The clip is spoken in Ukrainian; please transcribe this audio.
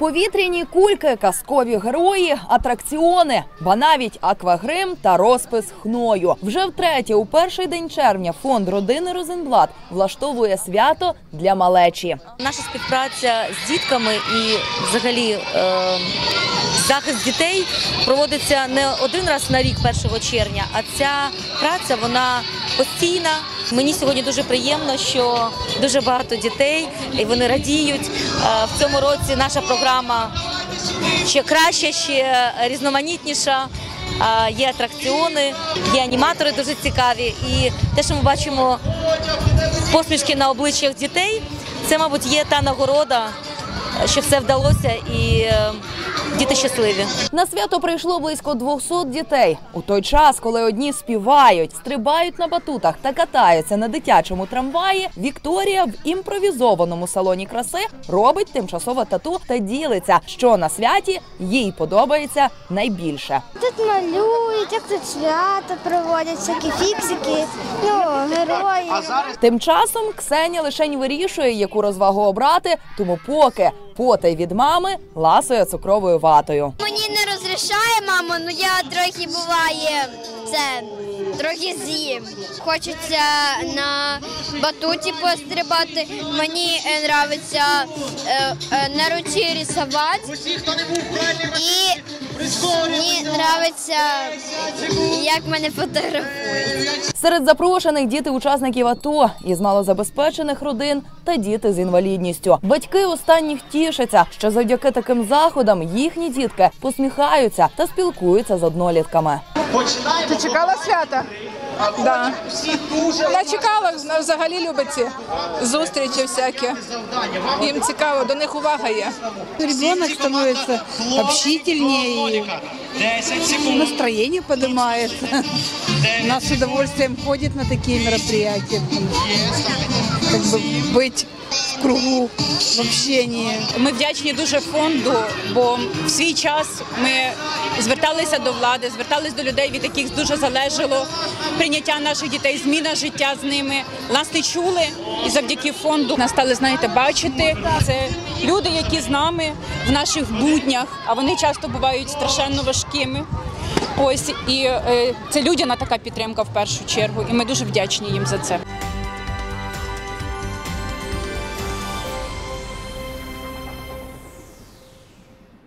Повітряні кульки, казкові герої, атракціони, ба навіть аквагрим та розпис хною. Вже втретє, у перший день червня, фонд родини Розенблат влаштовує свято для малечі. Наша співпраця з дітками і взагалі е, захист дітей проводиться не один раз на рік 1 червня, а ця праця вона постійна. Мені сьогодні дуже приємно, що дуже багато дітей і вони радіють. Е, в цьому році наша програма ще краща, ще різноманітніша. Е, Є атракціони, є аніматори дуже цікаві. І те, що ми бачимо посмішки на обличчях дітей, це, мабуть, є та нагорода, що все вдалося, і е, діти щасливі. На свято прийшло близько 200 дітей. У той час, коли одні співають, стрибають на батутах та катаються на дитячому трамваї, Вікторія в імпровізованому салоні краси робить тимчасове тату та ділиться, що на святі їй подобається найбільше. Тут малюють, як тут свято проводять, всякі фіксики, ну, герої. Тим часом Ксеня лишень вирішує, яку розвагу обрати, тому поки потай від мами ласує цукровою ватою. Мені не розрішає мама, ну я трохи буває це. Трохи з'їм. Хочеться на батуті пострибати. Мені подобається нравиться е, е, на руці рисувати. І мені як мене фотографують. Серед запрошених діти учасників АТО із малозабезпечених родин та діти з інвалідністю. Батьки останніх тішаться, що завдяки таким заходам їхні дітки посміхаються та спілкуються з однолітками. Ти чекала свята? Да. Вона чекала, взагалі любить зустрічі всякі. Їм цікаво, до них увага є. Ребенок становится общительнее и настроение поднимается. Нас з удовольствием ходить на такі мероприятия. Как бы быть в кругу, в общении. Ми вдячні дуже фонду, бо в свій час ми зверталися до влади, зверталися до людей, від яких дуже залежало прийняття наших дітей, зміна життя з ними. Нас не чули, і завдяки фонду нас стали знаєте, бачити. Це люди, які з нами в наших буднях, а вони часто бувають страшенно важкими. Ось і е, це людяна така підтримка в першу чергу, і ми дуже вдячні їм за це.